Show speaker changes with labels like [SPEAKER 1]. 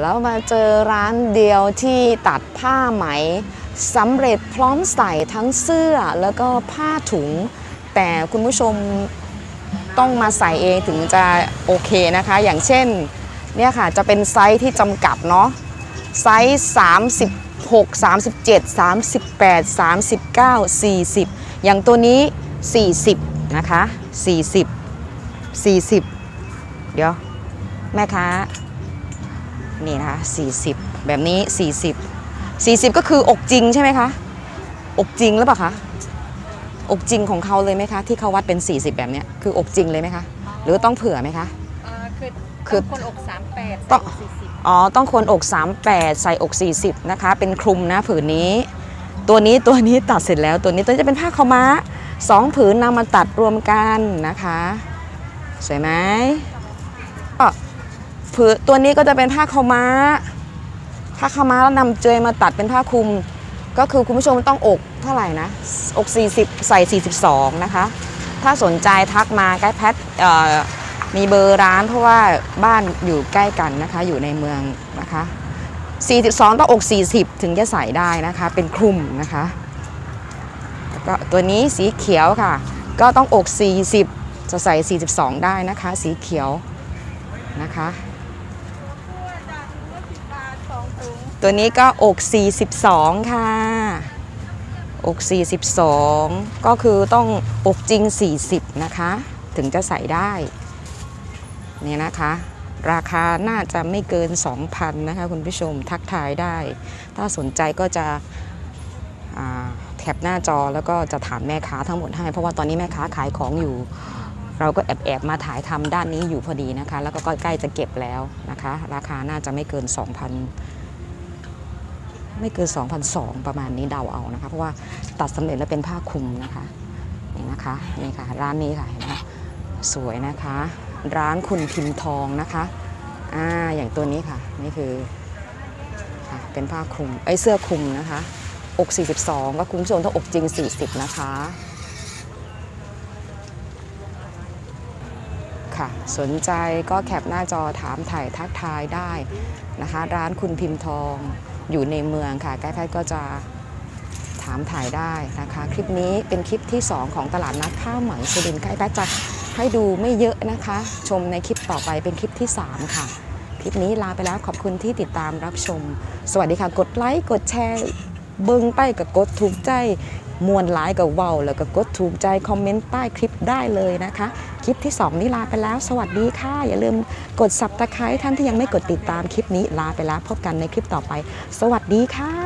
[SPEAKER 1] แล้วมาเจอร้านเดียวที่ตัดผ้าไหมสำเร็จพร้อมใส่ทั้งเสื้อแล้วก็ผ้าถุง แต่คุณผู้ชมต้องมาใส่เองถึงจะโอเคนะคะ อย่างเช่นเนี่ยค่ะจะเป็นไซส์ที่จำกัดเนาะไซส์36 37 38 39 40 อย่างตัวนี้ 40 นะคะ 40 40 เดี๋ยว แม่ค้า นี่นะคะ40 แบบนี้ 40 40 ก็คืออกจริงใช่ไหมคะอกจริงหรือเปล่าคะอกจริงของเขาเลยไหมคะ ที่เขาวัดเป็น 40 แบบเนี้ยคืออกจริงเลยไหมคะ หรือต้องเผื่อไหมคะ
[SPEAKER 2] อ่าคือ
[SPEAKER 1] คือ
[SPEAKER 2] คนอกสามแปด
[SPEAKER 1] ต้อง
[SPEAKER 2] สี่สิบ
[SPEAKER 1] อ๋อต้องคนอก 38 ใส่อก 40 นะคะ เป็นคลุมนะผืนนี้ ตัวนี้ตัวนี้ตัดเสร็จแล้วตัวนี้ตัวนี้จะเป็นผ้าขาวม้าสองผืนนำมาตัดรวมกันนะคะ สวยไหมก็ ผืนตัวนี้ก็จะเป็นผ้าขาวม้า ผ้าขาวม้าแล้วนำเจยมาตัดเป็นผ้าคลุม ก็คือคุณผู้ชมต้องอกเท่าไหร่นะอก 40 ใส่ 42 นะคะ ถ้าสนใจทักมาใกล้แพทมีเบอร์ร้านเพราะว่าบ้านอยู่ใกล้กันนะคะ อยู่ในเมืองนะคะ 42 ต้องอก 40 ถึงจะใส่ได้นะคะ เป็นคลุมนะคะแล้วก็ตัวนี้สีเขียวค่ะ ก็ต้องอก 40 จะใส่ 42 ได้นะคะ สีเขียวนะคะ ตัวนี้ก็อก 42 ค่ะ อก 42 ก็คือต้องอกจริง 40 นะคะ ถึงจะใส่ได้เนี่ยนะคะ ราคาน่าจะไม่เกิน 2,000 นะคะคุณผู้ชมทักทายได้ ถ้าสนใจก็จะแท็บหน้าจอแล้วก็จะถามแม่ค้าทั้งหมดให้ เพราะว่าตอนนี้แม่ค้าขายของอยู่ เราก็แอบแอบมาถ่ายทำด้านนี้อยู่พอดีนะคะ แล้วก็ใกล้จะเก็บแล้วนะคะ ราคาน่าจะไม่เกิน 2,000 ไม่เกิน2,002ประมาณนี้เดาเอานะคะ เพราะว่าตัดสำเร็จแล้วเป็นผ้าคลุมนะคะนี่นะคะนี่ค่ะร้านนี้ค่ะเห็นไหมสวยนะคะ ร้านคุณพิมพ์ทองนะคะอ่าอย่างตัวนี้ค่ะนี่คือค่ะเป็นผ้าคลุมไอ้เสื้อคลุมนะคะอก 42 ก็คุณผู้ชมต้องอกจริง 40 นะคะ ค่ะ สนใจก็แคปหน้าจอถามถ่ายทักทายได้นะคะ ร้านคุณพิมพ์ทอง อยู่ในเมืองค่ะ ใกล้ๆก็จะถามถ่ายได้นะคะ คลิปนี้เป็นคลิปที่ 2 ของตลาดนัดผ้าไหมสุรินทร์ใกล้แพทย์จะให้ดูไม่เยอะนะคะ ชมในคลิปต่อไปเป็นคลิปที่ 3 ค่ะ คลิปนี้ลาไปแล้วขอบคุณที่ติดตามรับชม สวัสดีค่ะ กดไลค์ กดแชร์ เบิ้งไปกับกดถูกใจ มวนไลค์กับว้าแล้วก็กดถูกใจคอมเมนต์ใต้คลิปได้เลยนะคะ คลิปที่ 2 นี้ลาไปแล้ว สวัสดีค่ะ อย่าลืมกดสับตะไคร้ท่านที่ยังไม่กดติดตามคลิปนี้ลาไปแล้ว พบกันในคลิปต่อไป สวัสดีค่ะ